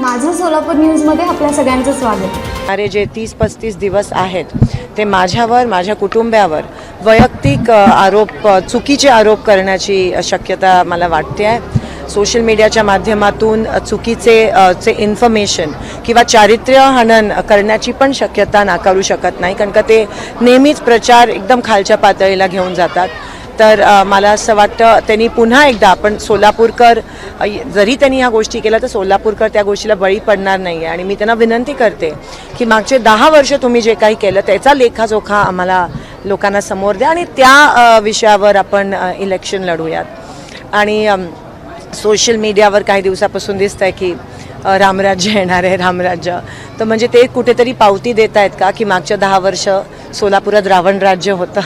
माझं सोलापूर न्यूजमध्ये आपल्या सगळ्यांचं स्वागत. अरे जे तीस पस्तीस दिवस आहेत ते माझ्यावर माझ्या कुटुंबावर वैयक्तिक आरोप चुकीचे आरोप करण्याची शक्यता मला वाटते आहे. सोशल मीडियाच्या माध्यमातून चुकीचे चे इन्फॉर्मेशन किंवा चारित्र्य हनन करण्याची पण शक्यता नाकारू शकत नाही कारण का ते नेहमीच प्रचार एकदम खालच्या पातळीला घेऊन जातात. तर मला असं वाटतं त्यांनी पुन्हा एकदा आपण सोलापूरकर जरी त्यांनी ह्या गोष्टी केल्या तर सोलापूरकर त्या गोष्टीला बळी पडणार नाही आहे आणि मी त्यांना विनंती करते की मागचे दहा वर्ष तुम्ही जे काही केलं त्याचा लेखाजोखा आम्हाला लोकांना समोर द्या आणि त्या विषयावर आपण इलेक्शन लढूयात. आणि सोशल मीडियावर काही दिवसापासून दिसत आहे की रामराज्य येणार आहे रामराज्य. तर म्हणजे ते कुठेतरी पावती देत आहेत का की मागच्या दहा वर्ष सोलापुरात रावण राज्य होतं?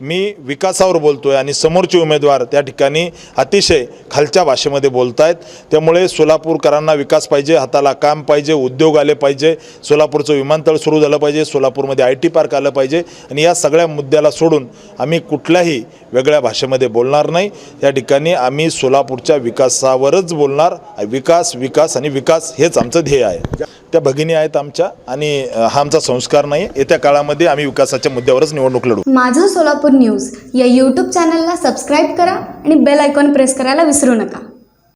मी विकासावर बोलतो आहे आणि समोरचे उमेदवार त्या ठिकाणी अतिशय खालच्या भाषेमध्ये बोलत आहेत त्यामुळे सोलापूरकरांना विकास पाहिजे हाताला काम पाहिजे उद्योग आले पाहिजे सोलापूरचं विमानतळ सुरू झालं पाहिजे सोलापूरमध्ये आय टी पार्क आलं पाहिजे आणि या सगळ्या मुद्द्याला सोडून आम्ही कुठल्याही वेगळ्या भाषेमध्ये बोलणार नाही. या ठिकाणी आम्ही सोलापूरच्या विकासावरच बोलणार. विकास विकास आणि विकास हेच आमचं ध्येय आहे. त्या भगिनी आहेत आमच्या आणि हा आमचा संस्कार नाही. येत्या काळामध्ये आम्ही विकासाच्या मुद्द्यावरच निवडणूक लढू. माझं सोलापूर न्यूज या यूट्यूब चॅनलला सबस्क्राईब करा आणि बेल आयकॉन प्रेस करायला विसरू नका.